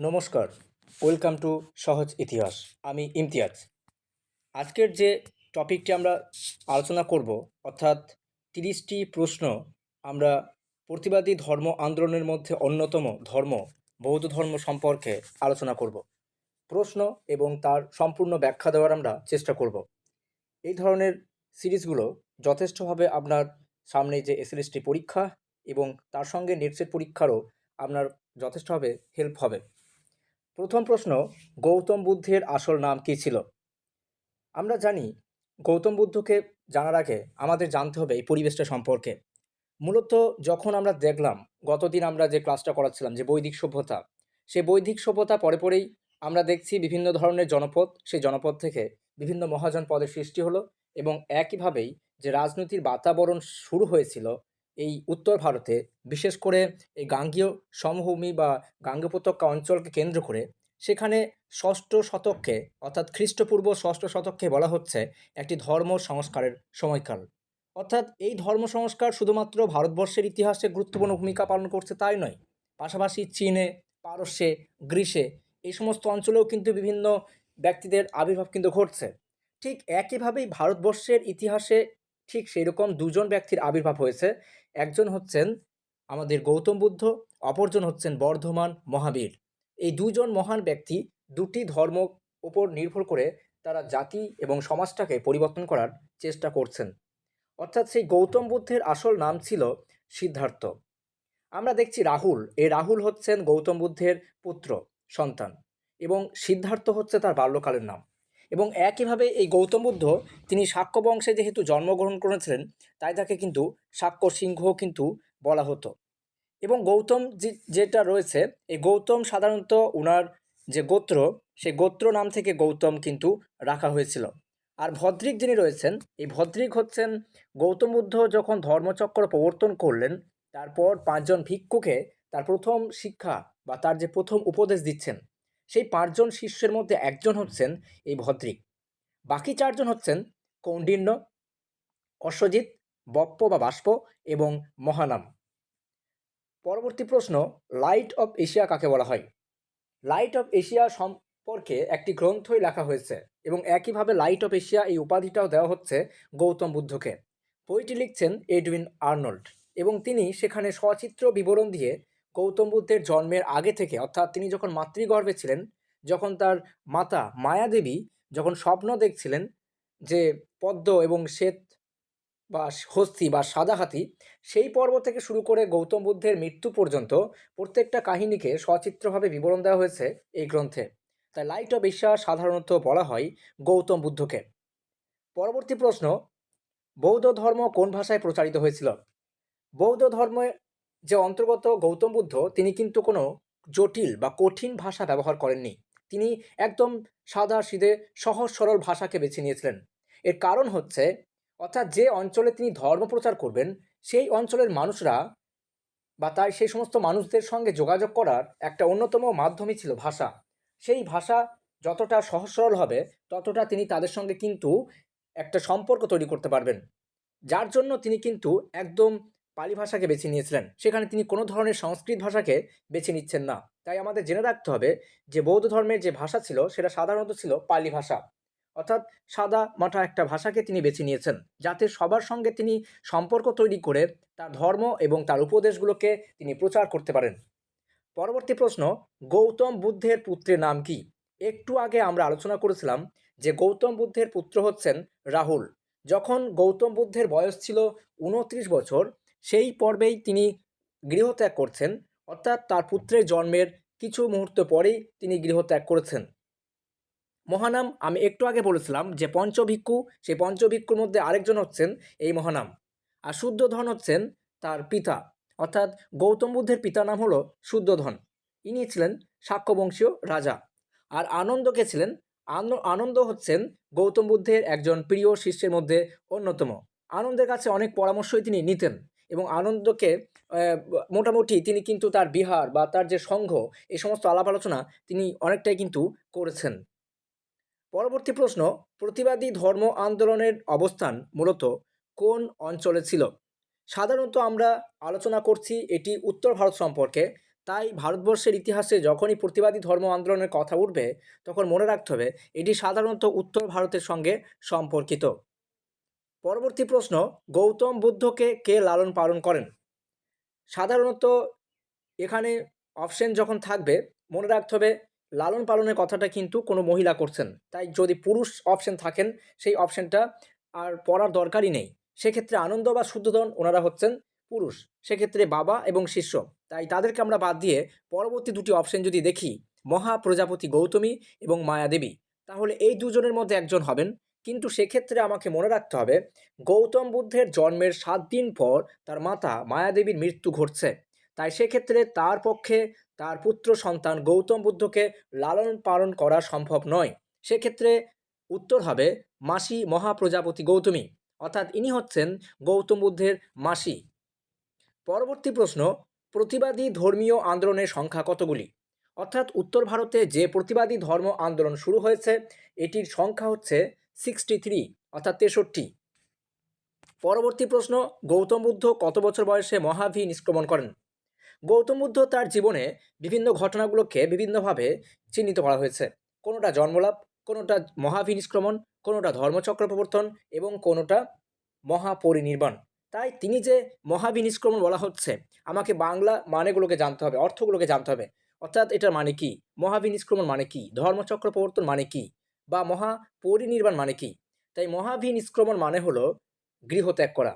নমস্কার, welcome to সহজ ইতিহাস। আমি ইমতিয়াজ। আজকের যে টপিকটি আমরা আলোচনা করব, অর্থাৎ তিরিশটি প্রশ্ন আমরা প্রতিবাদী ধর্ম আন্দোলনের মধ্যে অন্যতম ধর্ম, বৌদ্ধ ধর্ম সম্পর্কে আলোচনা করব। প্রশ্ন এবং তার সম্পূর্ণ ব্যাখ্যা দেওয়ার আমরা চেষ্টা করব। এই ধরনের সিরিজগুলো যথেষ্টভাবে আপনার সামনে যে এসএলএসটি পরীক্ষা এবং তার সঙ্গে নেটসেট পরীক্ষারও আপনার যথেষ্টভাবে হেল্প হবে। প্রথম প্রশ্ন, গৌতম বুদ্ধের আসল নাম কী ছিল? আমরা জানি গৌতম বুদ্ধকে জানার আগে আমাদের জানতে হবে এই পরিবেশটা সম্পর্কে। মূলত যখন আমরা দেখলাম, গতদিন আমরা যে ক্লাসটা করাচ্ছিলাম, যে বৈদিক সভ্যতা, সেই বৈদিক সভ্যতা পরে পরেই আমরা দেখছি বিভিন্ন ধরনের জনপদ, সেই জনপদ থেকে বিভিন্ন মহাজন পদের সৃষ্টি হলো এবং একইভাবেই যে রাজনীতির বাতাবরণ শুরু হয়েছিল এই উত্তর ভারতে, বিশেষ করে এই গাঙ্গীয় সমভূমি বা গাঙ্গ উপত্যকা অঞ্চলকে কেন্দ্র করে, সেখানে ষষ্ঠ শতককে, অর্থাৎ খ্রিস্টপূর্ব ষষ্ঠ শতককে বলা হচ্ছে একটি ধর্ম সংস্কারের সময়কাল। অর্থাৎ এই ধর্ম সংস্কার শুধুমাত্র ভারতবর্ষের ইতিহাসে গুরুত্বপূর্ণ ভূমিকা পালন করছে তাই নয়, পাশাপাশি চীনে, পারস্যে, গ্রীসে এই সমস্ত অঞ্চলেও কিন্তু বিভিন্ন ব্যক্তিদের আবির্ভাব কিন্তু ঘটছে। ঠিক একইভাবেই ভারতবর্ষের ইতিহাসে ঠিক সেই রকম দুজন ব্যক্তির আবির্ভাব হয়েছে। একজন হচ্ছেন আমাদের গৌতম বুদ্ধ, অপরজন হচ্ছেন বর্ধমান মহাবীর। এই দুজন মহান ব্যক্তি দুটি ধর্ম উপর নির্ভর করে তারা জাতি এবং সমাজটাকে পরিবর্তন করার চেষ্টা করছেন। অর্থাৎ সেই গৌতম বুদ্ধের আসল নাম ছিল সিদ্ধার্থ। আমরা দেখছি রাহুল, এই রাহুল হচ্ছেন গৌতম বুদ্ধের পুত্র, সন্তান এবং সিদ্ধার্থ হচ্ছে তার বাল্যকালের নাম। এবং একইভাবে এই গৌতম বুদ্ধ, তিনি শাক্য বংশে যেহেতু জন্মগ্রহণ করেছিলেন, তাই তাকে কিন্তু শাক্য সিংহ কিন্তু বলা হতো। এবং গৌতম যেটা রয়েছে, এই গৌতম সাধারণত ওনার যে গোত্র, সেই গোত্র নাম থেকে গৌতম কিন্তু রাখা হয়েছিল। আর ভদ্রিক যিনি রয়েছেন, এই ভদ্রিক হচ্ছেন গৌতম বুদ্ধ যখন ধর্মচক্র প্রবর্তন করলেন, তারপর পাঁচজন ভিক্ষুকে তার প্রথম শিক্ষা বা তার যে প্রথম উপদেশ দিচ্ছেন সেই পাঁচজন শিষ্যের মধ্যে একজন হচ্ছেন এই ভদ্রিক। বাকি চারজন হচ্ছেন কৌণ্ডিন্য, অশ্বজিৎ, বপ্প বা বাষ্প এবং মহানাম। পরবর্তী প্রশ্ন লাইট অফ এশিয়া কাকে বলা হয়? লাইট অফ এশিয়া সম্পর্কে একটি গ্রন্থই লেখা হয়েছে এবং একইভাবে লাইট অফ এশিয়া এই উপাধিটাও দেওয়া হচ্ছে গৌতম বুদ্ধকে। বইটি লিখছেন এডউইন আর্নল্ড এবং তিনি সেখানে সচিত্র বিবরণ দিয়ে গৌতম বুদ্ধের জন্মের আগে থেকে, অর্থাৎ তিনি যখন মাতৃগর্ভে ছিলেন, যখন তার মাতা মায়াদেবী যখন স্বপ্ন দেখছিলেন যে পদ্ম এবং শ্বেত বা হস্তি বা সাদা হাতি, সেই পর্ব থেকে শুরু করে গৌতম বুদ্ধের মৃত্যু পর্যন্ত প্রত্যেকটা কাহিনীকে সচিত্রভাবে বিবরণ দেওয়া হয়েছে এই গ্রন্থে। তাই লাইট অফ এশিয়া সাধারণত বলা হয় গৌতম বুদ্ধকে। পরবর্তী প্রশ্ন, বৌদ্ধ ধর্ম কোন ভাষায় প্রচারিত হয়েছিল? বৌদ্ধ ধর্মে যে অন্তর্গত গৌতম বুদ্ধ, তিনি কিন্তু কোনো জটিল বা কঠিন ভাষা ব্যবহার করেননি। তিনি একদম সাদা সিধে সহজ সরল ভাষাকে বেছে নিয়েছিলেন। এর কারণ হচ্ছে, অর্থাৎ যে অঞ্চলে তিনি ধর্ম প্রচার করবেন, সেই অঞ্চলের মানুষরা বা তাই সেই সমস্ত মানুষদের সঙ্গে যোগাযোগ করার একটা অন্যতম মাধ্যমই ছিল ভাষা। সেই ভাষা যতটা সহজ সরল হবে, ততটা তিনি তাদের সঙ্গে কিন্তু একটা সম্পর্ক তৈরি করতে পারবেন। যার জন্য তিনি কিন্তু একদম পালি ভাষাকে বেছে নিয়েছিলেন, সেখানে তিনি কোনো ধরনের সংস্কৃত ভাষাকে বেছে নিচ্ছেন না। তাই আমাদের জেনে রাখতে হবে যে বৌদ্ধ ধর্মের যে ভাষা ছিল, সেটা সাধারণত ছিল পালি ভাষা। অর্থাৎ সাদা মাঠা একটা ভাষাকে তিনি বেছে নিয়েছেন, যাতে সবার সঙ্গে তিনি সম্পর্ক তৈরি করে তার ধর্ম এবং তার উপদেশগুলোকে তিনি প্রচার করতে পারেন। পরবর্তী প্রশ্ন, গৌতম বুদ্ধের পুত্রের নাম কি? একটু আগে আমরা আলোচনা করেছিলাম যে গৌতম বুদ্ধের পুত্র হচ্ছেন রাহুল। যখন গৌতম বুদ্ধের বয়স ছিল উনত্রিশ বছর সেই পর্বেই তিনি গৃহত্যাগ করছেন, অর্থাৎ তার পুত্রের জন্মের কিছু মুহূর্ত পরেই তিনি গৃহত্যাগ করেছেন। মহানাম, আমি একটু আগে বলেছিলাম যে পঞ্চভিক্ষু, সেই পঞ্চভিক্ষুর মধ্যে আরেকজন হচ্ছেন এই মহানাম। আর শুদ্ধধন হচ্ছেন তার পিতা, অর্থাৎ গৌতম বুদ্ধের পিতার নাম হলো শুদ্ধধন। ইনি ছিলেন সাক্ষ্যবংশীয় রাজা। আর আনন্দকে ছিলেন, আন- আনন্দ হচ্ছেন গৌতম বুদ্ধের একজন প্রিয় শিষ্যের মধ্যে অন্যতম। আনন্দের কাছে অনেক পরামর্শই তিনি নিতেন। এবং আনন্দকে মোটামুটি তিনি কিন্তু তার বিহার বা তার যে সংঘ, এই সমস্ত আলাপ আলোচনা তিনি অনেকটাই কিন্তু করেছেন। পরবর্তী প্রশ্ন, প্রতিবাদী ধর্ম আন্দোলনের অবস্থান মূলত কোন অঞ্চলে ছিল? সাধারণত আমরা আলোচনা করছি এটি উত্তর ভারত সম্পর্কে, তাই ভারতবর্ষের ইতিহাসে যখনই প্রতিবাদী ধর্ম আন্দোলনের কথা উঠবে, তখন মনে রাখতে হবে এটি সাধারণত উত্তর ভারতের সঙ্গে সম্পর্কিত। পরবর্তী প্রশ্ন, গৌতম বুদ্ধকে কে লালন পালন করেন? সাধারণত এখানে অপশন যখন থাকবে, মনে রাখতে হবে লালন পালনের কথাটা কিন্তু কোনো মহিলা করছেন। তাই যদি পুরুষ অপশন থাকেন, সেই অপশনটা আর পড়ার দরকারই নেই। সেক্ষেত্রে আনন্দ বা শুদ্ধধন ওনারা হচ্ছেন পুরুষ, সেক্ষেত্রে বাবা এবং শিষ্য। তাই তাদেরকে আমরা বাদ দিয়ে পরবর্তী দুটি অপশন যদি দেখি মহা প্রজাপতি গৌতমী এবং মায়াদেবী, তাহলে এই দুজনের মধ্যে একজন হবেন। কিন্তু সেক্ষেত্রে আমাকে মনে রাখতে হবে, গৌতম বুদ্ধের জন্মের সাত দিন পর তার মাতা মায়াদেবীর মৃত্যু ঘটছে। তাই সেক্ষেত্রে তার পক্ষে তার পুত্র সন্তান গৌতম বুদ্ধকে লালন পালন করা সম্ভব নয়। সেক্ষেত্রে উত্তর হবে মাসি মহাপ্রজাপতি গৌতমী। অর্থাৎ ইনি হচ্ছেন গৌতম বুদ্ধের মাসি। পরবর্তী প্রশ্ন, প্রতিবাদী ধর্মীয় আন্দোলনের সংখ্যা কতগুলি? অর্থাৎ উত্তর ভারতে যে প্রতিবাদী ধর্ম আন্দোলন শুরু হয়েছে, এটির সংখ্যা হচ্ছে সিক্সটি থ্রি, অর্থাৎ তেষট্টি। পরবর্তী প্রশ্ন, গৌতম বুদ্ধ কত বছর বয়সে মহাভি নিষ্ক্রমণ করেন? গৌতম বুদ্ধ তার জীবনে বিভিন্ন ঘটনাগুলোকে বিভিন্নভাবে চিহ্নিত করা হয়েছে। কোনোটা জন্মলাভ, কোনোটা মহাভি নিষ্ক্রমণ, কোনোটা ধর্মচক্র প্রবর্তন এবং কোনোটা মহাপরিনির্বাণ। তাই তিনি যে মহাভি নিষ্ক্রমণ বলা হচ্ছে, আমাকে বাংলা মানেগুলোকে জানতে হবে, অর্থগুলোকে জানতে হবে। অর্থাৎ এটার মানে কি? মহাভি নিষ্ক্রমণ মানে কি? ধর্মচক্র প্রবর্তন মানে কি? বা মহা পরিনির্বাণ মানে কি? তাই মহাভি নিষ্ক্রমণ মানে হলো গৃহত্যাগ করা।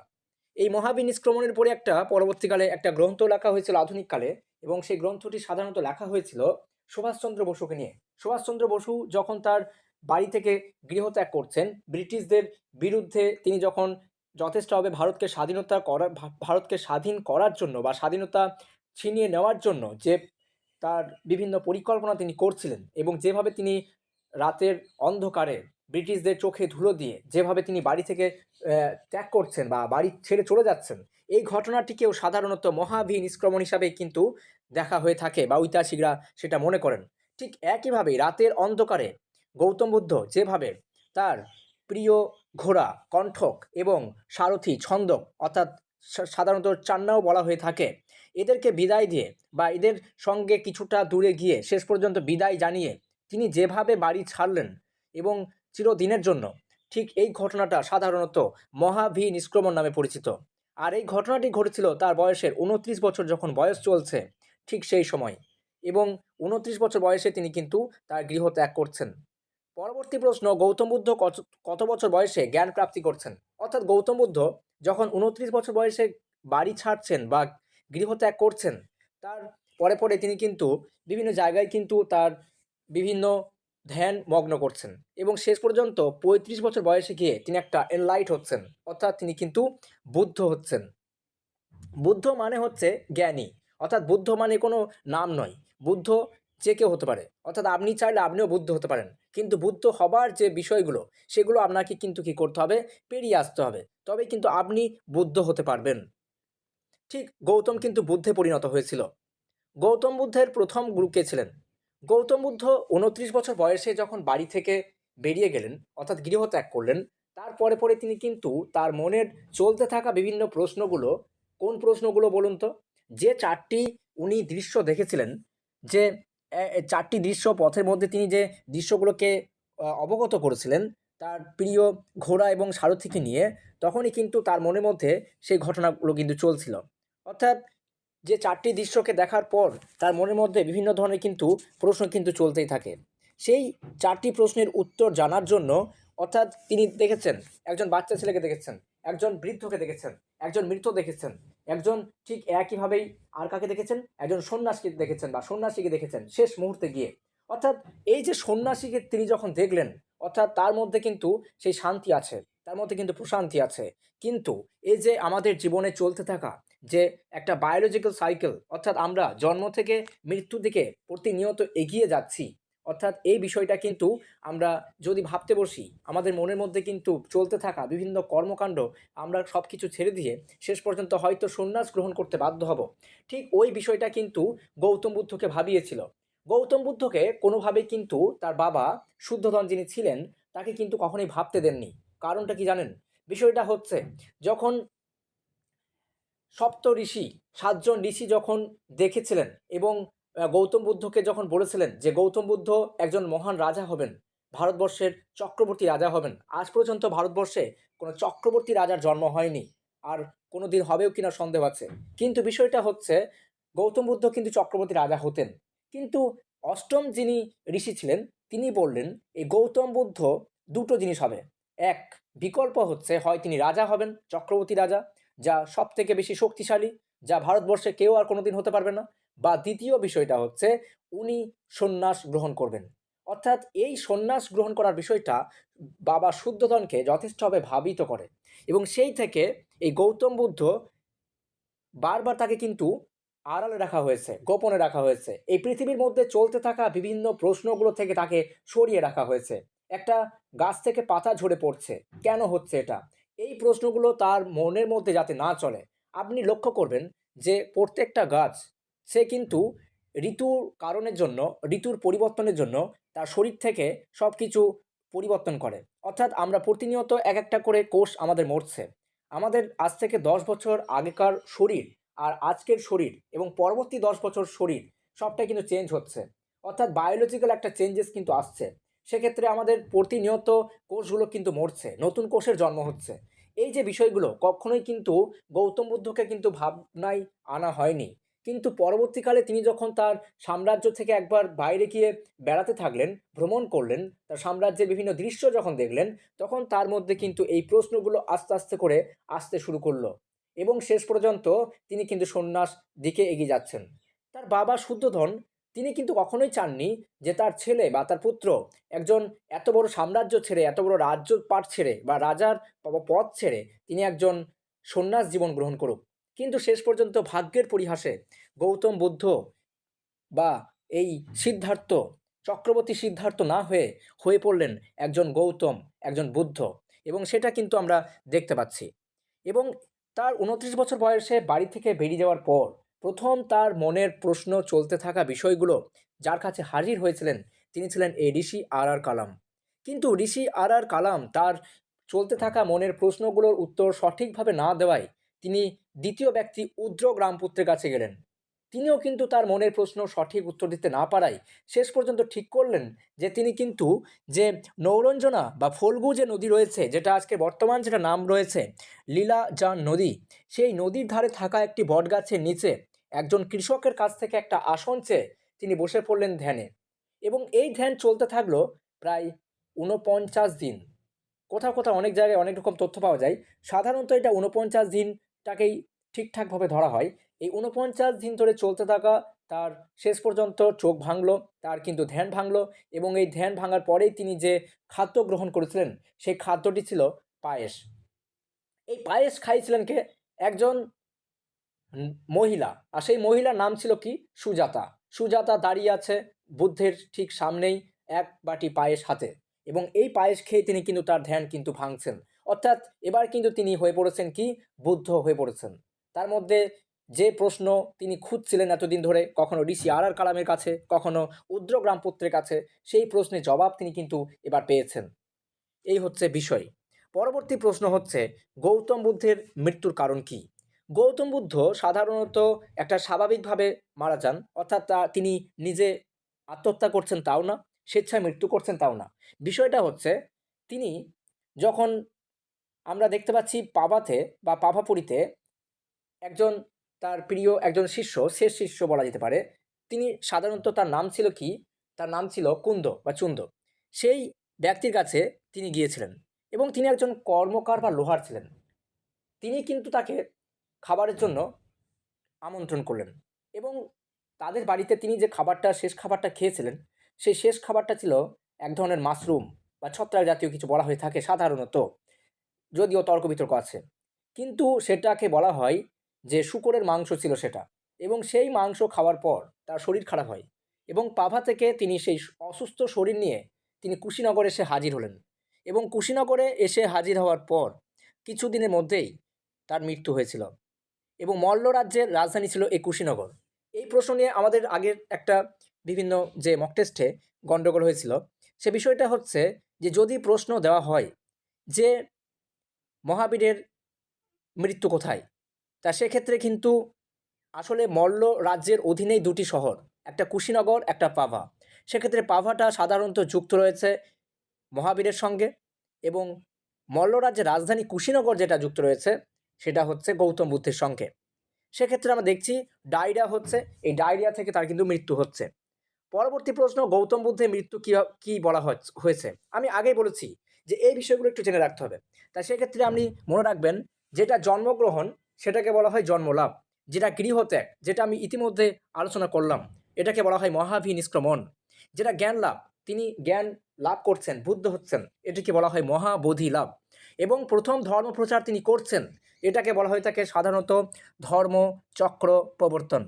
এই মহাবী নিষ্ক্রমণের পরে একটা পরবর্তীকালে একটা গ্রন্থ লেখা হয়েছিল আধুনিককালে এবং সেই গ্রন্থটি সাধারণত লেখা হয়েছিল সুভাষচন্দ্র বসুকে নিয়ে। সুভাষচন্দ্র বসু যখন তার বাড়ি থেকে গৃহত্যাগ করছেন, ব্রিটিশদের বিরুদ্ধে তিনি যখন যথেষ্টভাবে ভারতকে স্বাধীনতা করা ভারতকে স্বাধীন করার জন্য বা স্বাধীনতা ছিনিয়ে নেওয়ার জন্য যে তার বিভিন্ন পরিকল্পনা তিনি করছিলেন এবং যেভাবে তিনি রাতের অন্ধকারে ব্রিটিশদের চোখে ধুলো দিয়ে যেভাবে তিনি বাড়ি থেকে ত্যাগ করছেন বা বাড়ি ছেড়ে চলে যাচ্ছেন, এই ঘটনাটিকেও সাধারণত মহাভি নিষ্ক্রমণ হিসাবে কিন্তু দেখা হয়ে থাকে বা ঐতিহাসিকরা সেটা মনে করেন। ঠিক একইভাবে রাতের অন্ধকারে গৌতম বুদ্ধ যেভাবে তার প্রিয় ঘোড়া, কণ্ঠক এবং সারথি, ছন্দক অর্থাৎ সাধারণত চান্নাও বলা হয়ে থাকে, এদেরকে বিদায় দিয়ে বা এদের সঙ্গে কিছুটা দূরে গিয়ে শেষ পর্যন্ত বিদায় জানিয়ে তিনি যেভাবে বাড়ি ছাড়লেন এবং চিরদিনের জন্য, ঠিক এই ঘটনাটা সাধারণত মহাভি নিষ্ক্রমণ নামে পরিচিত। আর এই ঘটনাটি ঘটেছিল তার বয়সের উনত্রিশ বছর যখন বয়স চলছে, ঠিক সেই সময়। এবং উনত্রিশ বছর বয়সে তিনি কিন্তু তার গৃহ ত্যাগ করছেন। পরবর্তী প্রশ্ন, গৌতম বুদ্ধ কত বছর বয়সে জ্ঞান প্রাপ্তি করছেন? অর্থাৎ গৌতম বুদ্ধ যখন উনত্রিশ বছর বয়সে বাড়ি ছাড়ছেন বা গৃহত্যাগ করছেন, তার পরে পরে তিনি কিন্তু বিভিন্ন জায়গায় কিন্তু তার বিভিন্ন ধ্যান মগ্ন করছেন এবং শেষ পর্যন্ত পঁয়ত্রিশ বছর বয়সে গিয়ে তিনি একটা এনলাইট হচ্ছেন। অর্থাৎ তিনি কিন্তু বুদ্ধ হচ্ছেন। বুদ্ধ মানে হচ্ছে জ্ঞানী। অর্থাৎ বুদ্ধ মানে কোনো নাম নয়। বুদ্ধ যে কেউ হতে পারে। অর্থাৎ আপনি চাইলে আপনিও বুদ্ধ হতে পারেন। কিন্তু বুদ্ধ হবার যে বিষয়গুলো, সেগুলো আপনাকে কিন্তু কি করতে হবে? পেরিয়ে আসতে হবে। তবে কিন্তু আপনি বুদ্ধ হতে পারবেন। ঠিক গৌতম কিন্তু বুদ্ধে পরিণত হয়েছিল। গৌতম বুদ্ধের প্রথম গুরু কে ছিলেন? গৌতম বুদ্ধ উনত্রিশ বছর বয়সে যখন বাড়ি থেকে বেরিয়ে গেলেন, অর্থাৎ গৃহত্যাগ করলেন, তারপরে পরে তিনি কিন্তু তার মনের চলতে থাকা বিভিন্ন প্রশ্নগুলো, কোন প্রশ্নগুলো বলুন তো? যে চারটি উনি দৃশ্য দেখেছিলেন, যে চারটি দৃশ্য পথের মধ্যে তিনি যে দৃশ্যগুলোকে অবগত করেছিলেন, তার প্রিয় ঘোড়া এবং সারথিকে নিয়ে, তখনই কিন্তু তার মনের মধ্যে সেই ঘটনাগুলো কিন্তু চলছিল। অর্থাৎ যে চারটি দৃশ্যকে দেখার পর তার মনের মধ্যে বিভিন্ন ধরনের কিন্তু প্রশ্ন কিন্তু চলতেই থাকে। সেই চারটি প্রশ্নের উত্তর জানার জন্য অর্থাৎ তিনি দেখেছেন, একজন বাচ্চা ছেলেকে দেখেছেন, একজন বৃদ্ধকে দেখেছেন, একজন মৃত দেখেছেন, একজন ঠিক একইভাবেই আর কাকে দেখেছেন? একজন সন্ন্যাসীকে দেখেছেন বা সন্ন্যাসীকে দেখেছেন শেষ মুহূর্তে গিয়ে। অর্থাৎ এই যে সন্ন্যাসীকে তিনি যখন দেখলেন, অর্থাৎ তার মধ্যে কিন্তু সেই শান্তি আছে। তার মধ্যে কিন্তু প্রশান্তি আছে। কিন্তু এই যে আমাদের জীবনে চলতে থাকা যে একটা বায়োলজিক্যাল সাইকেল অর্থাৎ আমরা জন্ম থেকে মৃত্যুর দিকে প্রতিনিয়ত এগিয়ে যাচ্ছি, অর্থাৎ এই বিষয়টা কিন্তু আমরা যদি ভাবতে বসি, আমাদের মনের মধ্যে কিন্তু চলতে থাকা বিভিন্ন কর্মকাণ্ড আমরা সব কিছু ছেড়ে দিয়ে শেষ পর্যন্ত হয়তো সন্ন্যাস গ্রহণ করতে বাধ্য হব। ঠিক ওই বিষয়টা কিন্তু গৌতম বুদ্ধকে ভাবিয়েছিল। গৌতম বুদ্ধকে কোনোভাবেই কিন্তু তার বাবা শুদ্ধধন যিনি ছিলেন, তাকে কিন্তু কখনোই ভাবতে দেননি। কারণটা কি জানেন? বিষয়টা হচ্ছে যখন সপ্ত ঋষি, সাতজন ঋষি যখন দেখেছিলেন এবং গৌতম বুদ্ধকে যখন বলেছিলেন যে গৌতম বুদ্ধ একজন মহান রাজা হবেন, ভারতবর্ষের চক্রবর্তী রাজা হবেন, আজ পর্যন্ত ভারতবর্ষে কোনো চক্রবর্তী রাজার জন্ম হয়নি আর কোনো দিন হবেও কিনা সন্দেহ আছে। কিন্তু বিষয়টা হচ্ছে গৌতম বুদ্ধ কিন্তু চক্রবর্তী রাজা হতেন। কিন্তু অষ্টম যিনি ঋষি ছিলেন, তিনি বললেন, এই গৌতম বুদ্ধ দুটো জিনিস হবে। এক বিকল্প হচ্ছে হয় তিনি রাজা হবেন, চক্রবর্তী রাজা, যা সব থেকে বেশি শক্তিশালী, যা ভারতবর্ষে কেউ আর কোনোদিন হতে পারবে না। বা দ্বিতীয় বিষয়টা হচ্ছে উনি সন্ন্যাস গ্রহণ করবেন। অর্থাৎ এই সন্ন্যাস গ্রহণ করার বিষয়টা বাবা শুদ্ধধনকে যথেষ্টভাবে ভাবিত করে এবং সেই থেকে এই গৌতম বুদ্ধ বারবার তাকে কিন্তু আড়ালে রাখা হয়েছে, গোপনে রাখা হয়েছে। এই পৃথিবীর মধ্যে চলতে থাকা বিভিন্ন প্রশ্নগুলো থেকে তাকে সরিয়ে রাখা হয়েছে। একটা গাছ থেকে পাতা ঝরে পড়ছে। কেন হচ্ছে এটা? এই প্রশ্নগুলো তার মনের মধ্যে যাতে না চলে, আপনি লক্ষ্য করবেন যে প্রত্যেকটা গাছ, সে কিন্তু ঋতুর কারণের জন্য, ঋতুর পরিবর্তনের জন্য তার শরীর থেকে সব কিছু পরিবর্তন করে। অর্থাৎ আমরা প্রতিনিয়ত এক একটা করে কোষ আমাদের মরছে। আমাদের আজ থেকে দশ বছর আগেকার শরীর আর আজকের শরীর এবং পরবর্তী দশ বছর শরীর সবটাই কিন্তু চেঞ্জ হচ্ছে। অর্থাৎ বায়োলজিক্যাল একটা চেঞ্জেস কিন্তু আসছে। সেক্ষেত্রে আমাদের প্রতিনিয়ত কোষগুলো কিন্তু মরছে, নতুন কোষের জন্ম হচ্ছে। এই যে বিষয়গুলো, কখনোই কিন্তু গৌতম বুদ্ধকে কিন্তু ভাবনায় আনা হয়নি। কিন্তু পরবর্তীকালে তিনি যখন তার সাম্রাজ্য থেকে একবার বাইরে গিয়ে বেড়াতে থাকলেন, ভ্রমণ করলেন, তার সাম্রাজ্যের বিভিন্ন দৃশ্য যখন দেখলেন, তখন তার মধ্যে কিন্তু এই প্রশ্নগুলো আস্তে আস্তে করে আসতে শুরু করল। এবং শেষ পর্যন্ত তিনি কিন্তু সন্ন্যাস দিকে এগিয়ে যাচ্ছেন। তার বাবা শুদ্ধধন তিনি কিন্তু কখনোই চাননি যে তার ছেলে বা তার পুত্র একজন এত বড় সাম্রাজ্য ছেড়ে, এত বড় রাজ্য পাঠ ছেড়ে বা রাজার পথ ছেড়ে তিনি একজন সন্ন্যাস জীবন গ্রহণ করুক। কিন্তু শেষ পর্যন্ত ভাগ্যের পরিহাসে গৌতম বুদ্ধ বা এই সিদ্ধার্থ, চক্রবর্তী সিদ্ধার্থ না হয়ে হয়ে পড়লেন একজন গৌতম, একজন বুদ্ধ এবং সেটা কিন্তু আমরা দেখতে পাচ্ছি। এবং তার উনত্রিশ বছর বয়সে বাড়ি থেকে বেরিয়ে যাওয়ার পর প্রথম তার মনের প্রশ্ন চলতে থাকা বিষয়গুলো যার কাছে হাজির হয়েছিলেন তিনি ছিলেন এই ঋষি আর আর কালাম। কিন্তু ঋষি আর আর কালাম তার চলতে থাকা মনের প্রশ্নগুলোর উত্তর সঠিকভাবে না দেওয়ায় তিনি দ্বিতীয় ব্যক্তি উদ্র গ্রামপুত্রের কাছে গেলেন। তিনিও কিন্তু তার মনের প্রশ্ন সঠিক উত্তর দিতে না পারায় শেষ পর্যন্ত ঠিক করলেন যে তিনি কিন্তু যে নৌরঞ্জনা বা ফলগু যে নদী রয়েছে, যেটা আজকে বর্তমান যেটা নাম রয়েছে লীলা লীলাজান নদী, সেই নদীর ধারে থাকা একটি বটগাছের নিচে একজন কৃষকের কাছ থেকে একটা আসন চেয়ে তিনি বসে পড়লেন ধ্যানে এবং এই ধ্যান চলতে থাকল প্রায় ঊনপঞ্চাশ দিন। কোথাও কোথাও অনেক জায়গায় অনেক রকম তথ্য পাওয়া যায়। সাধারণত এটা ঊনপঞ্চাশ দিনটাকেই ঠিকঠাকভাবে ধরা হয়। এই উনপঞ্চাশ দিন ধরে চলতে থাকা তার শেষ পর্যন্ত চোখ ভাঙলো, তার কিন্তু ধ্যান ভাঙলো এবং এই ধ্যান ভাঙার পরেই তিনি যে খাদ্য গ্রহণ করেছিলেন, সেই খাদ্যটি ছিল পায়েস। এই পায়েস খাইছিলেন কে? একজন মহিলা। আর সেই মহিলার নাম ছিল কি? সুজাতা। সুজাতা দাঁড়িয়ে আছে বুদ্ধের ঠিক সামনেই এক বাটি পায়েস হাতে এবং এই পায়েস খেয়ে তিনি কিন্তু তার ধ্যান কিন্তু ভাঙছেন। অর্থাৎ এবার কিন্তু তিনি হয়ে পড়েছেন কি? বুদ্ধ হয়ে পড়েছেন। তার মধ্যে যে প্রশ্ন তিনি খুঁজছিলেন এতদিন ধরে, কখনো ডিসি আর আর কালামের কাছে, কখনো উদ্রগ্রাম পুত্রের কাছে, সেই প্রশ্নের জবাব তিনি কিন্তু এবার পেয়েছেন। এই হচ্ছে বিষয়। পরবর্তী প্রশ্ন হচ্ছে, গৌতম বুদ্ধের মৃত্যুর কারণ কি? গৌতম বুদ্ধ সাধারণত একটা স্বাভাবিকভাবে মারা যান, অর্থাৎ তা তিনি নিজে আত্মহত্যা করছেন তাও না, স্বেচ্ছায় মৃত্যু করছেন তাও না। বিষয়টা হচ্ছে, তিনি যখন আমরা দেখতে পাচ্ছি পাবাতে বা পাভাপুরীতে একজন তার প্রিয় একজন শিষ্য, শেষ শিষ্য বলা যেতে পারে, তিনি সাধারণত তার নাম ছিল কি? তার নাম ছিল কুন্দ বা চুন্দ। সেই ব্যক্তির কাছে তিনি গিয়েছিলেন এবং তিনি একজন কর্মকার বা লোহার ছিলেন। তিনি কিন্তু তাকে খাবারের জন্য আমন্ত্রণ করলেন এবং তাদের বাড়িতে তিনি যে খাবারটা, শেষ খাবারটা খেয়েছিলেন, সেই শেষ খাবারটা ছিল এক ধরনের মাশরুম বা ছত্রাক জাতীয় কিছু বলা হয়ে থাকে সাধারণত, যদিও তর্ক বিতর্ক আছে। কিন্তু সেটাকে বলা হয় যে শুকরের মাংস ছিল সেটা। এবং সেই মাংস খাওয়ার পর তার শরীর খারাপ হয় এবং পাভা থেকে তিনি সেই অসুস্থ শরীর নিয়ে তিনি কুশীনগরে এসে হাজির হলেন। এবং কুশীনগরে এসে হাজির হওয়ার পর কিছুদিনের মধ্যেই তার মৃত্যু হয়েছিল। এবং মল্ল রাজ্যের রাজধানী ছিল এই কুশিনগর। এই প্রশ্ন নিয়ে আমাদের আগের একটা বিভিন্ন যে মক টেস্টে গণ্ডগোল হয়েছিল, সে বিষয়টা হচ্ছে যে যদি প্রশ্ন দেওয়া হয় যে মহাবীরের মৃত্যু কোথায় তা সেক্ষেত্রে কিন্তু আসলে মল্ল রাজ্যের অধীনেই দুটি শহর, একটা কুশিনগর, একটা পাভা। সেক্ষেত্রে পাভাটা সাধারণত যুক্ত রয়েছে মহাবীরের সঙ্গে এবং মল্ল রাজ্যের রাজধানী কুশিনগর যেটা যুক্ত রয়েছে, সেটা হচ্ছে গৌতম বুদ্ধের সঙ্গে। সেক্ষেত্রে আমরা দেখছি ডায়রিয়া হচ্ছে, এই ডায়রিয়া থেকে তার কিন্তু মৃত্যু হচ্ছে। পরবর্তী প্রশ্ন, গৌতম বুদ্ধের মৃত্যু কী কী বলা হয়েছে? আমি আগেই বলেছি যে এই বিষয়গুলো একটু জেনে রাখতে হবে। তাই সেক্ষেত্রে আপনি মনে রাখবেন, যেটা জন্মগ্রহণ সেটাকে বলা হয় জন্মলাভ, যেটা গৃহত্যাগ, যেটা আমি ইতিমধ্যে আলোচনা করলাম। এটাকে বলা হয় মহাভি নিষ্ক্রমণ যেটা জ্ঞান লাভ। তিনি জ্ঞান লাভ করছেন, বুদ্ধ হচ্ছেন। এটাকে বলা হয় মহাবোধি লাভ এবং প্রথম ধর্ম প্রচার তিনি করছেন, এটাকে বলা হয় তাকে সাধারণত ধর্মচক্র প্রবর্তন।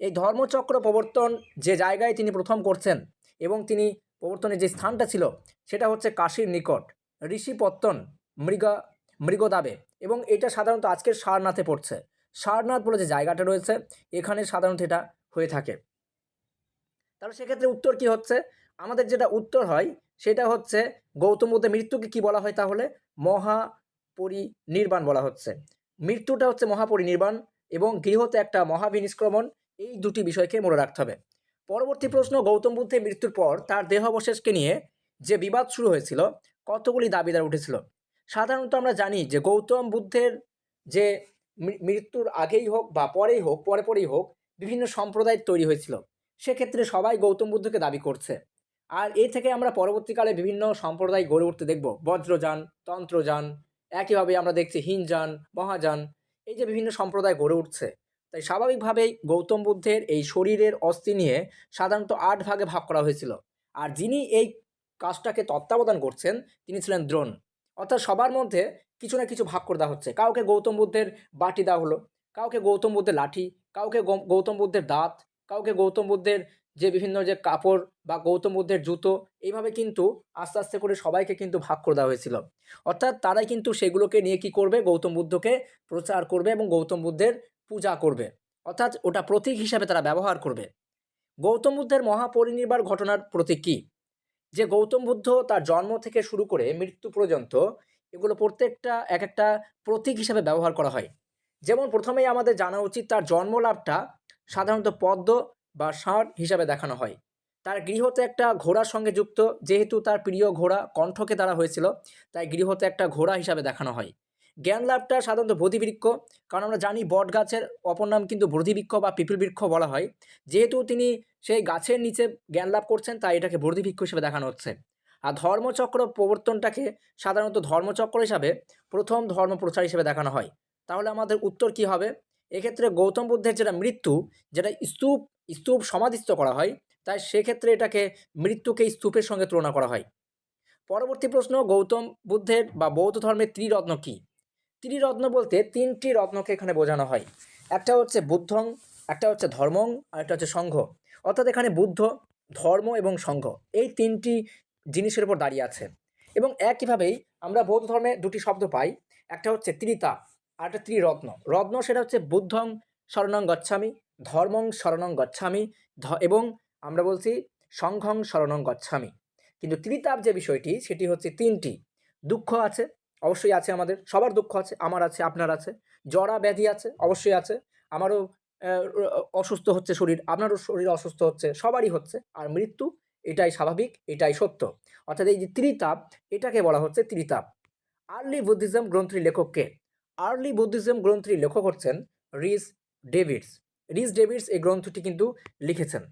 এই ধর্মচক্র প্রবর্তন যে জায়গায় তিনি প্রথম করছেন এবং তিনি প্রবর্তনের যে স্থানটা ছিল, সেটা হচ্ছে কাশীর নিকট। ঋষিপত্তন মৃগা মৃগদাবে। এবং এটা সাধারণত আজকের সারনাথে পড়ছে। সারনাথ বলে যে জায়গাটা রয়েছে, এখানে সাধারণত এটা হয়ে থাকে। তাহলে সেক্ষেত্রে উত্তর কি হচ্ছে? আমাদের যেটা উত্তর হয়, সেটা হচ্ছে গৌতম বুদ্ধের মৃত্যুকে কি বলা হয় তাহলে? মহাপরিনির্বাণ বলা হচ্ছে। মৃত্যুটা হচ্ছে মহাপরিনির্বাণ এবং গৃহতে একটা মহাবিনিষ্ক্রমণ, এই দুটি বিষয়কে মনে রাখতে হবে। পরবর্তী প্রশ্ন, গৌতম বুদ্ধের মৃত্যুর পর তার দেহাবশেষকে নিয়ে যে বিবাদ শুরু হয়েছিল, কতগুলি দাবিদার উঠেছিল? সাধারণত আমরা জানি যে গৌতম বুদ্ধের যে মৃত্যুর আগেই হোক বা পরেই হোক, পরে পরেই হোক, বিভিন্ন সম্প্রদায় তৈরি হয়েছিল। সেক্ষেত্রে সবাই গৌতম বুদ্ধকে দাবি করছে। আর এই থেকে আমরা পরবর্তীকালে বিভিন্ন সম্প্রদায় গড়ে উঠতে দেখব। বজ্রযান, তন্ত্রযান, একইভাবে আমরা দেখছি হিনযান, মহাযান, এই যে বিভিন্ন সম্প্রদায় গড়ে উঠছে। তাই স্বাভাবিকভাবেই গৌতম বুদ্ধের এই শরীরের অস্থি নিয়ে সাধারণত আট ভাগে ভাগ করা হয়েছিল। আর যিনি এই কাজটাকে তত্ত্বাবধান করছেন, তিনি ছিলেন দ্রোণ। অর্থাৎ সবার মধ্যে কিছু না কিছু ভাগ করে দেওয়া হচ্ছে। কাউকে গৌতম বুদ্ধের বাটি দেওয়া হলো, কাউকে গৌতম বুদ্ধের লাঠি, কাউকে গৌতম বুদ্ধের দাঁত, কাউকে গৌতম বুদ্ধের যে বিভিন্ন যে কাপড় বা গৌতম বুদ্ধের জুতো, এইভাবে কিন্তু আস্তে আস্তে করে সবাইকে কিন্তু ভাগ করে দেওয়া হয়েছিল। অর্থাৎ তারাই কিন্তু সেগুলোকে নিয়ে কি করবে? গৌতম বুদ্ধকে প্রচার করবে এবং গৌতম বুদ্ধের পূজা করবে। অর্থাৎ ওটা প্রতীক হিসাবে তারা ব্যবহার করবে। গৌতম বুদ্ধের মহাপরিনির্বাণ ঘটনার প্রতীক কী? যে গৌতম বুদ্ধ তার জন্ম থেকে শুরু করে মৃত্যু পর্যন্ত এগুলো প্রত্যেকটা এক একটা প্রতীক হিসাবে ব্যবহার করা হয়। যেমন প্রথমেই আমাদের জানা উচিত তার জন্মলাভটা সাধারণত পদ্ম বা ষাঁড় হিসাবে দেখানো হয়। তার গৃহতে একটা ঘোড়ার সঙ্গে যুক্ত, যেহেতু তার প্রিয় ঘোড়া কণ্ঠকে দ্বারা হয়েছিল, তাই গৃহতে একটা ঘোড়া হিসাবে দেখানো হয়। জ্ঞান লাভটা সাধারণত বোধিবৃক্ষ কারণ আমরা জানি বট গাছের অপর নাম কিন্তু বোধিবৃক্ষ বা পিপিল বৃক্ষ বলা হয়। যেহেতু তিনি সেই গাছের নিচে জ্ঞান লাভ করছেন, তাই এটাকে বোধিবৃক্ষ হিসেবে দেখানো হচ্ছে। আর ধর্মচক্র প্রবর্তনটাকে সাধারণত ধর্মচক্র হিসাবে প্রথম ধর্ম প্রচার হিসেবে দেখানো হয়। তাহলে আমাদের উত্তর কি হবে? এক্ষেত্রে গৌতম বুদ্ধের যেটা মৃত্যু, যেটা স্তূপ স্তূপ সমাধিস্থ করা হয়, তাই সেক্ষেত্রে এটাকে মৃত্যুকে স্তূপের সঙ্গে তুলনা করা হয়। পরবর্তী প্রশ্ন, গৌতম বুদ্ধের বা বৌদ্ধ ধর্মের ত্রিরত্ন কী? ত্রিরত্ন বলতে তিনটি রত্নকে এখানে বোঝানো হয়। একটা হচ্ছে বুদ্ধং, একটা হচ্ছে ধর্মং, আর একটা হচ্ছে সংঘ। অর্থাৎ এখানে বুদ্ধ, ধর্ম এবং সংঘ, এই তিনটি জিনিসের উপর দাঁড়িয়ে আছে। এবং একইভাবেই আমরা বৌদ্ধ ধর্মে দুটি শব্দ পাই, একটা হচ্ছে ত্রিতা, আর একটা ত্রিরত্ন। রত্ন সেটা হচ্ছে বুদ্ধং শরণং গচ্ছামি, ধর্মং শরণং গচ্ছামি এবং আমরা বলছি সংঘং শরণং গচ্ছামি। কিন্তু ত্রিতাপ যে বিষয়টি, সেটি হচ্ছে তিনটি। দুঃখ আছে অবশ্যই আছে আমাদের, সবার দুঃখ আছে, আমার আছে, আপনার আছে, জরা ব্যাধি আছে, অবশ্যই আছে, আমারও অসুস্থ হচ্ছে শরীর, আপনারও শরীর অসুস্থ হচ্ছে, সবারই হচ্ছে, আর মৃত্যু এটাই স্বাভাবিক, এটাই সত্য, অর্থাৎ এই যে ত্রিতাপ, এটাকে বলা হচ্ছে ত্রিতাপ। আর্লি বুদ্ধিজম গ্রন্থটির লেখককে আর্লি বুদ্ধিজম গ্রন্থটির লেখক হচ্ছেন রিস ডেভিডস রিস ডেভিডস এই গ্রন্থটি কিন্তু লিখেছেন।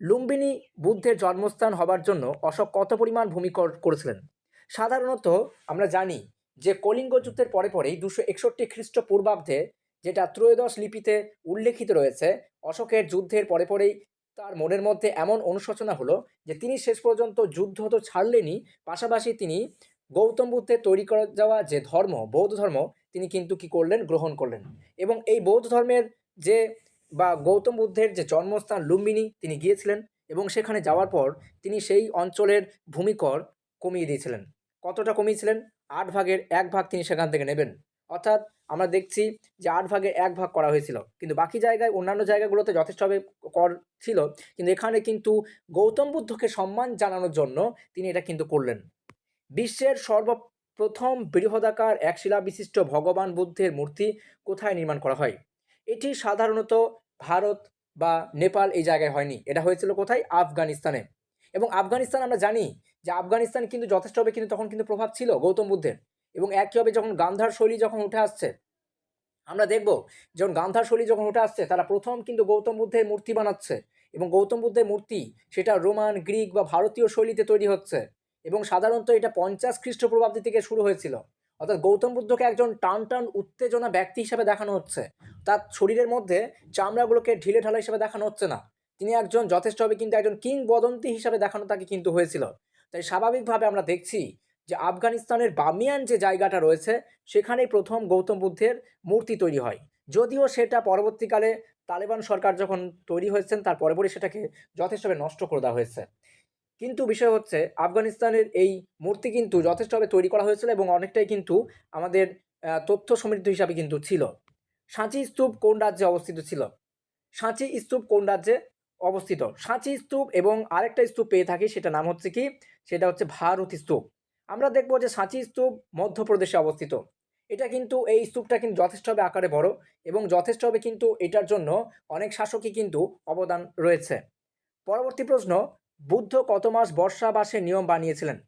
লুম্বিনী বুদ্ধের জন্মস্থান হবার জন্য অশোক কত পরিমাণ ভূমি কর- করেছিলেন? সাধারণত আমরা জানি যে কলিঙ্গ যুদ্ধের পরে পরেই দুশো একষট্টি খ্রিস্টপূর্বাব্দে যেটা ত্রয়োদশ লিপিতে উল্লেখিত রয়েছে, অশোকের যুদ্ধের পরে পরেই তার মনের মধ্যে এমন অনুশোচনা হলো যে তিনি শেষ পর্যন্ত যুদ্ধ তো ছাড়লেনই, পাশাপাশি তিনি গৌতম বুদ্ধের তৈরি করা যাওয়া যে ধর্ম, বৌদ্ধ ধর্ম, তিনি কিন্তু কি করলেন? গ্রহণ করলেন। এবং এই বৌদ্ধ ধর্মের যে বা গৌতম বুদ্ধের যে জন্মস্থান লুম্বিনী, তিনি গিয়েছিলেন এবং সেখানে যাওয়ার পর তিনি সেই অঞ্চলের ভূমিকর কমিয়ে দিয়েছিলেন। কতটা কমিয়েছিলেন? আট ভাগের এক ভাগ তিনি সেখান থেকে নেবেন। অর্থাৎ আমরা দেখছি যে আট ভাগের এক ভাগ করা হয়েছিল। কিন্তু বাকি জায়গায় অন্যান্য জায়গাগুলোতে যথেষ্টভাবে কর ছিল। কিন্তু এখানে কিন্তু গৌতম বুদ্ধকে সম্মান জানানোর জন্য তিনি এটা কিন্তু করলেন। বিশ্বের সর্বপ্রথম বৃহদাকার এক শিলা বিশিষ্ট ভগবান বুদ্ধের মূর্তি কোথায় নির্মাণ করা হয়? এটি সাধারণত ভারত বা নেপাল এই জায়গায় হয়নি। এটা হয়েছিল কোথায়? আফগানিস্তানে। এবং আফগানিস্তান আমরা জানি যে আফগানিস্তান কিন্তু যথেষ্টভাবে কিন্তু তখন কিন্তু প্রভাব ছিল গৌতম বুদ্ধের। এবং একইভাবে যখন গান্ধার শৈলী যখন উঠে আসছে, আমরা দেখব যখন গান্ধার শৈলী যখন উঠে আসছে, তারা প্রথম কিন্তু গৌতম বুদ্ধের মূর্তি বানাচ্ছে এবং গৌতম বুদ্ধের মূর্তি সেটা রোমান, গ্রিক বা ভারতীয় শৈলীতে তৈরি হচ্ছে এবং সাধারণত এটা পঞ্চাশ খ্রিস্টপূর্বাব্দী থেকে শুরু হয়েছিল। অর্থাৎ গৌতম বুদ্ধকে একজন টান টান উত্তেজনা ব্যক্তি হিসাবে দেখানো হচ্ছে। তার শরীরের মধ্যে চামড়াগুলোকে ঢিলে ঢালা হিসাবে দেখানো হচ্ছে না। তিনি একজন যথেষ্টভাবে কিন্তু একজন কিংবদন্তি হিসাবে দেখানো তাকে কিন্তু হয়েছিল। তাই স্বাভাবিকভাবে আমরা দেখছি যে আফগানিস্তানের বামিয়ান যে জায়গাটা রয়েছে, সেখানেই প্রথম গৌতম বুদ্ধের মূর্তি তৈরি হয়। যদিও সেটা পরবর্তীকালে তালেবান সরকার যখন তৈরি হয়েছেন, তার পরে সেটাকে যথেষ্টভাবে নষ্ট করে দেওয়া হয়েছে। কিন্তু বিষয় হচ্ছে, আফগানিস্তানের এই মূর্তি কিন্তু যথেষ্টভাবে তৈরি করা হয়েছিল এবং অনেকটাই কিন্তু আমাদের তথ্য সমৃদ্ধ হিসাবে কিন্তু ছিল। সাঁচি স্তূপ কোন রাজ্যে অবস্থিত ছিল? সাঁচি স্তূপ কোন রাজ্যে? অবস্থিত। সাঁচি স্তূপ এবং আরেকটা স্তূপ পেয়ে থাকি সেটা নাম হচ্ছে কি? সেটা হচ্ছে ভারতী স্তূপ। আমরা দেখব যে সাঁচি স্তূপ মধ্যপ্রদেশে অবস্থিত। এটা কিন্তু, এই স্তূপটা কিন্তু যথেষ্টভাবে আকারে বড় এবং যথেষ্টভাবে কিন্তু এটার জন্য অনেক শাসকই কিন্তু অবদান রয়েছে। পরবর্তী প্রশ্ন, বুদ্ধ কত মাস বর্ষাবাসের নিয়ম বানিয়েছিলেন?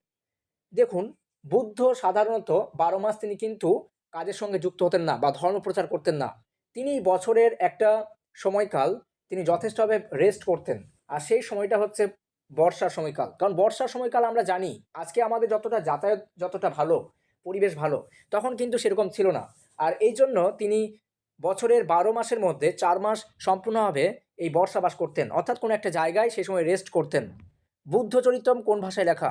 দেখুন, বুদ্ধ সাধারণত বারো মাস তিনি কিন্তু কাজের সঙ্গে যুক্ত হতেন না বা ধর্ম প্রচার করতেন না। তিনি বছরের একটা সময়কাল তিনি যথেষ্টভাবে রেস্ট করতেন। আর সেই সময়টা হচ্ছে বর্ষার সময়কাল। কারণ বর্ষার সময়কাল আমরা জানি, আজকে আমাদের যতটা যাতায়াত যতটা ভালো, পরিবেশ ভালো, তখন কিন্তু সেরকম ছিল না। আর এই জন্য তিনি বছরের বারো মাসের মধ্যে চার মাস সম্পূর্ণভাবে এই বর্ষাবাস করতেন। অর্থাৎ কোনো একটা জায়গায় সেই সময় রেস্ট করতেন। বুদ্ধচরিতম কোন ভাষায় লেখা?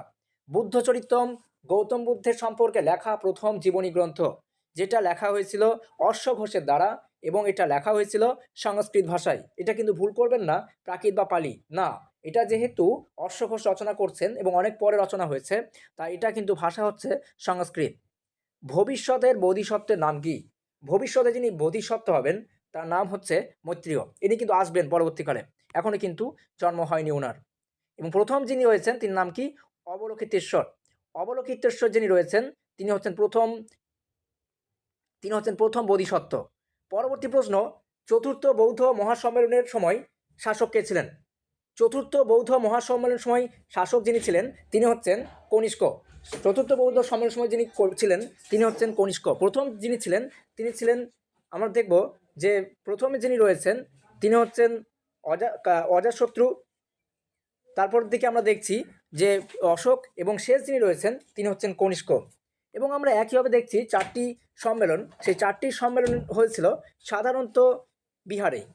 বুদ্ধচরিতম গৌতম বুদ্ধের সম্পর্কে লেখা প্রথম জীবনী গ্রন্থ, যেটা লেখা হয়েছিল অশ্ব ঘোষের দ্বারা এবং এটা লেখা হয়েছিল সংস্কৃত ভাষায়। এটা কিন্তু ভুল করবেন না, প্রাকৃত বা পালি। না, এটা যেহেতু অশ্ব ঘোষ রচনা করছেন এবং অনেক পরে রচনা হয়েছে, তাই এটা কিন্তু ভাষা হচ্ছে সংস্কৃত। ভবিষ্যতের বোধিসত্ত্বের নাম কি? ভবিষ্যতে যিনি বোধিসত্ত্ব হবেন, তার নাম হচ্ছে মৈত্রীয় ইনি কিন্তু আসবেন পরবর্তীকালে। এখনও কিন্তু জন্ম হয়নি ওনার এবং প্রথম যিনি রয়েছেন, তিনি নাম কি? অবলোকিতেশ্বর অবলোকিতেশ্বর যিনি রয়েছেন, তিনি হচ্ছেন প্রথম, তিনি হচ্ছেন প্রথম বোধিসত্ত্ব। পরবর্তী প্রশ্ন, চতুর্থ বৌদ্ধ মহাসম্মেলনের সময় শাসক কে ছিলেন? চতুর্থ বৌদ্ধ মহাসম্মেলনের সময় শাসক যিনি ছিলেন, তিনি হচ্ছেন কনিষ্ক। চতুর্থ বৌদ্ধ সম্মেলনের সময় যিনি ছিলেন, তিনি হচ্ছেন কনিষ্ক। প্রথম যিনি ছিলেন, তিনি ছিলেন, আমরা দেখব যে প্রথমে যিনি রয়েছেন, তিনি হচ্ছেন অজা অজাশত্রু। তারপর দিকে আমরা দেখছি যে অশোক এবং শেষ যিনি রয়েছেন, তিনি হচ্ছেন কনিষ্ক। এবং আমরা একইভাবে দেখছি চারটি সম্মেলন, সেই চারটি সম্মেলন হয়েছিল সাধারণত বিহারেই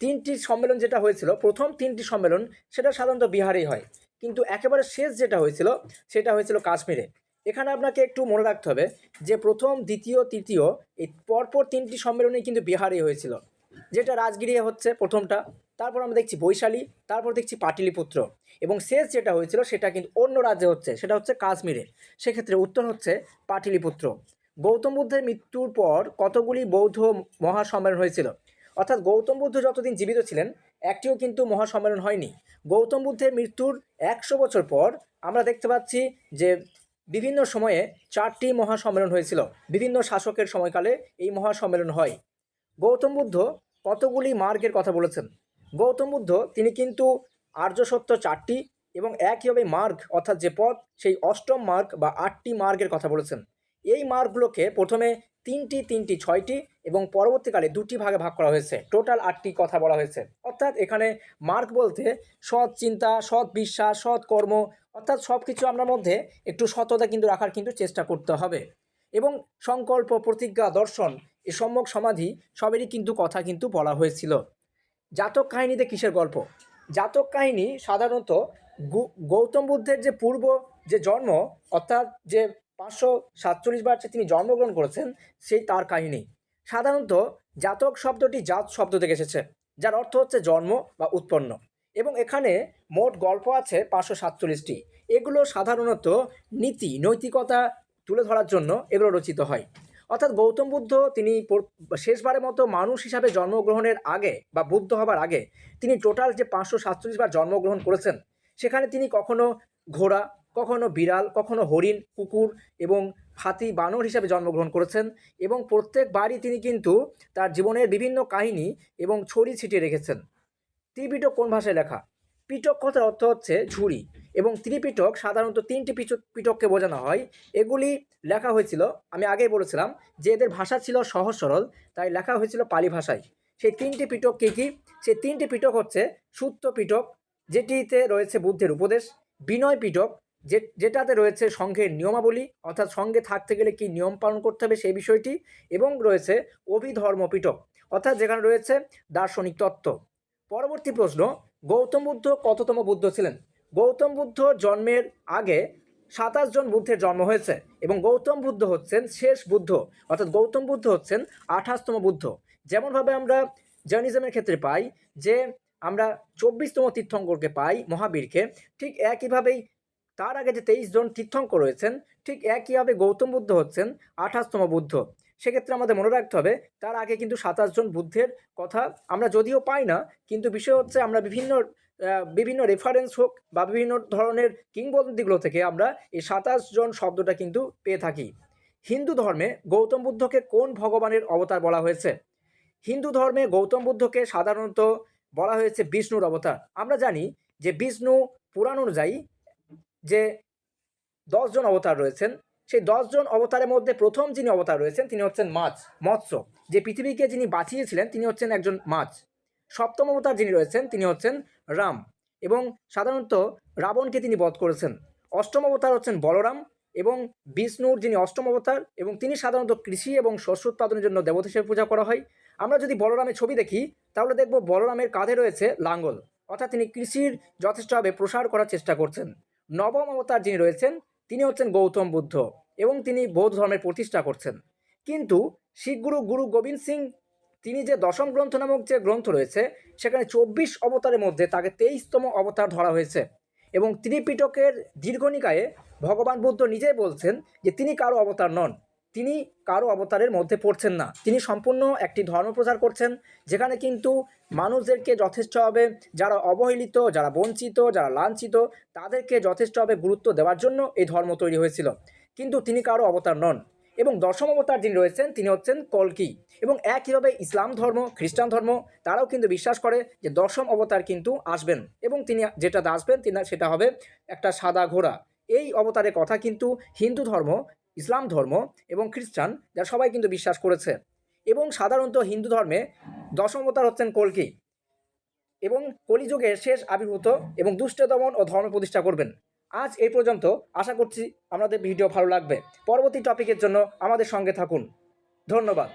তিনটি সম্মেলন যেটা হয়েছিল, প্রথম তিনটি সম্মেলন সেটা সাধারণত বিহারেই হয়। কিন্তু একেবারে শেষ যেটা হয়েছিল, সেটা হয়েছিল কাশ্মীরে। এখানে আপনাকে একটু মনে রাখতে হবে যে প্রথম, দ্বিতীয়, তৃতীয়, এই পরপর তিনটি সম্মেলনই কিন্তু বিহারেই হয়েছিল। যেটা রাজগিরি হচ্ছে প্রথমটা, তারপর আমরা দেখছি বৈশালী, তারপর দেখছি পাটিলিপুত্র। এবং শেষ যেটা হয়েছিল সেটা কিন্তু অন্য রাজ্যে হচ্ছে, সেটা হচ্ছে কাশ্মীরে। সেক্ষেত্রে উত্তর হচ্ছে পাটিলিপুত্র। গৌতম বুদ্ধের মৃত্যুর পর কতগুলি বৌদ্ধ মহাসম্মেলন হয়েছিল? অর্থাৎ গৌতম বুদ্ধ যতদিন জীবিত ছিলেন, একটিও কিন্তু মহাসম্মেলন হয়নি। গৌতম বুদ্ধের মৃত্যুর একশো বছর পর আমরা দেখতে পাচ্ছি যে বিভিন্ন সময়ে চারটি মহাসম্মেলন হয়েছিল। বিভিন্ন শাসকের সময়কালে এই মহাসম্মেলন হয়। গৌতম বুদ্ধ কতগুলি মার্গের কথা বলেছেন? গৌতম বুদ্ধ, তিনি কিন্তু আর্য সত্য চারটি এবং একইভাবে মার্গ, অর্থাৎ যে পথ, সেই অষ্টম মার্গ বা আটটি মার্গের কথা বলেছেন। এই মার্গগুলোকে প্রথমে তিনটি তিনটি, ছয়টি এবং পরবর্তীকালে দুটি ভাগে ভাগ করা হয়েছে। টোটাল আটটি কথা বলা হয়েছে। অর্থাৎ এখানে মার্গ বলতে সৎ চিন্তা, সৎ বিশ্বাস, সৎ কর্ম, অর্থাৎ সব কিছু আপনার মধ্যে একটু সততা কিন্তু রাখার কিন্তু চেষ্টা করতে হবে। এবং সংকল্প, প্রতিজ্ঞা, দর্শন, এ সম্যক সমাধি সবেরই কিন্তু কথা কিন্তু বলা হয়েছিল। জাতক কাহিনীতে কিসের গল্প? জাতক কাহিনী সাধারণত গৌতম বুদ্ধের যে পূর্ব যে জন্ম, অর্থাৎ যে পাঁচশো সাতচল্লিশ বার তিনি জন্মগ্রহণ করেছেন, সেই তার কাহিনী। সাধারণত জাতক শব্দটি জাত শব্দ থেকে এসেছে, যার অর্থ হচ্ছে জন্ম বা উৎপন্ন। এবং এখানে মোট গল্প আছে পাঁচশো সাতচল্লিশটি। এগুলো সাধারণত নীতি, নৈতিকতা তুলে ধরার জন্য এগুলো রচিত হয়। অর্থাৎ গৌতম বুদ্ধ তিনি শেষবারের মতো মানুষ হিসাবে জন্মগ্রহণের আগে বা বুদ্ধ হবার আগে তিনি টোটাল যে পাঁচশো সাতচল্লিশ বার জন্মগ্রহণ করেছেন, সেখানে তিনি কখনো ঘোড়া কখনো বিড়াল, কখনো হরিণ, কুকুর এবং হাতি বানর হিসাবে জন্মগ্রহণ করেছেন এবং প্রত্যেকবারই তিনি কিন্তু তার জীবনের বিভিন্ন কাহিনী এবং ছড়ি ছিটিয়ে রেখেছেন। ত্রিপিটক কোন ভাষায় লেখা? পিটক কথার অর্থ হচ্ছে ঝুড়ি এবং ত্রিপিটক সাধারণত তিনটি পিটক পিটককে বোঝানো হয়। এগুলি লেখা হয়েছিল, আমি আগেই বলেছিলাম, যে এদের ভাষা ছিল সহজ সরল, তাই লেখা হয়েছিল পালি ভাষায়। সেই তিনটি পিটক কী কী? সেই তিনটি পিটক হচ্ছে সূত্র পিটক, যেটিতে রয়েছে বুদ্ধের উপদেশ, বিনয় পিটক যে, যেটাতে রয়েছে সংঘের নিয়মাবলী, অর্থাৎ সঙ্গে থাকতে গেলে কী নিয়ম পালন করতে হবে সেই বিষয়টি, এবং রয়েছে অভিধর্ম পিটক অর্থাৎ যেখানে রয়েছে দার্শনিক তত্ত্ব। পরবর্তী প্রশ্ন, গৌতম বুদ্ধ কততম বুদ্ধ ছিলেন? গৌতম বুদ্ধ জন্মের আগে সাতাশ জন বুদ্ধের জন্ম হয়েছে, এবং গৌতম বুদ্ধ হচ্ছেন শেষ বুদ্ধ, অর্থাৎ গৌতম বুদ্ধ হচ্ছেন আঠাশতম বুদ্ধ। যেমনভাবে আমরা জার্নিজমের ক্ষেত্রে পাই যে, আমরা চব্বিশতম তীর্থঙ্করকে পাই মহাবীরকে, ঠিক একইভাবেই তার আগে যে তেইশ জন তীর্থঙ্কর রয়েছেন, ঠিক একইভাবে গৌতম বুদ্ধ হচ্ছেন, আঠাশতম বুদ্ধ। সেক্ষেত্রে আমাদের মনে রাখতে হবে, তার আগে কিন্তু সাতাশ জন বুদ্ধের কথা আমরা যদিও পাই না, কিন্তু বিষয় হচ্ছে আমরা বিভিন্ন বিভিন্ন রেফারেন্স হোক বা বিভিন্ন ধরনের কিংবদন্তিগুলো থেকে আমরা এই সাতাশ জন শব্দটা কিন্তু পেয়ে থাকি। হিন্দু ধর্মে গৌতম বুদ্ধকে কোন ভগবানের অবতার বলা হয়েছে? হিন্দু ধর্মে গৌতম বুদ্ধকে সাধারণত বলা হয়েছে বিষ্ণুর অবতার। আমরা জানি যে বিষ্ণু পুরাণ অনুযায়ী যে দশজন অবতার রয়েছেন, সেই দশজন অবতারের মধ্যে প্রথম যিনি অবতার রয়েছেন, তিনি হচ্ছেন মাছ, মৎস্য। যে পৃথিবীকে যিনি বাঁচিয়েছিলেন, তিনি হচ্ছেন একজন মাছ। সপ্তম অবতার যিনি রয়েছেন, তিনি হচ্ছেন রাম এবং সাধারণত রাবণকে তিনি বধ করেছেন। অষ্টম অবতার হচ্ছেন বলরাম এবং বিষ্ণুর যিনি অষ্টম অবতার এবং তিনি সাধারণত কৃষি এবং শস্য উৎপাদনের জন্য দেবতা হিসেবে পূজা করা হয়। আমরা যদি বলরামের ছবি দেখি, তাহলে দেখব বলরামের কাঁধে রয়েছে লাঙ্গল। অর্থাৎ তিনি কৃষির যথেষ্টভাবে প্রসার করার চেষ্টা করছেন। নবম অবতার যিনি রয়েছেন, তিনি হচ্ছেন গৌতম বুদ্ধ এবং তিনি বৌদ্ধ ধর্মের প্রতিষ্ঠা করছেন। কিন্তু শিখগুরু গুরু গোবিন্দ সিং, তিনি যে দশম গ্রন্থ নামক যে গ্রন্থ রয়েছে, সেখানে চব্বিশ অবতারের মধ্যে তাকে তেইশতম অবতার ধরা হয়েছে এবং ত্রিপিটকের দীর্ঘনিকায়ে ভগবান বুদ্ধ নিজেই বলছেন যে তিনি কারও অবতার নন। তিনি কারও অবতারের মধ্যে পড়ছেন না। তিনি সম্পূর্ণ একটি ধর্ম প্রচার করছেন, যেখানে কিন্তু মানুষদেরকে যথেষ্টভাবে যারা অবহেলিত, যারা বঞ্চিত, যারা লাঞ্ছিত, তাদেরকে যথেষ্টভাবে গুরুত্ব দেওয়ার জন্য এই ধর্ম তৈরি হয়েছিল। কিন্তু তিনি কারও অবতার নন এবং দশম অবতার যিনি রয়েছেন, তিনি হচ্ছেন কলকি এবং একইভাবে ইসলাম ধর্ম, খ্রিস্টান ধর্ম, তারাও কিন্তু বিশ্বাস করে যে দশম অবতার কিন্তু আসবেন এবং তিনি যেটাতে আসবেন, তিনি, সেটা হবে একটা সাদা ঘোড়া। এই অবতারের কথা কিন্তু হিন্দু ধর্ম ইসলাম ধর্ম এবং খ্রিস্টান, যা সবাই কিন্তু বিশ্বাস করেছে। এবং সাধারণত হিন্দু ধর্মে দশমতার হচ্ছেন কলকি। এবং কলিযুগের শেষ আবির্ভূত এবং দুষ্ট দমন ও ধর্ম প্রতিষ্ঠা করবেন। আজ এই পর্যন্ত আশা করছি আমাদের ভিডিও ভালো লাগবে। পরবর্তী টপিকের জন্য আমাদের সঙ্গে থাকুন। ধন্যবাদ।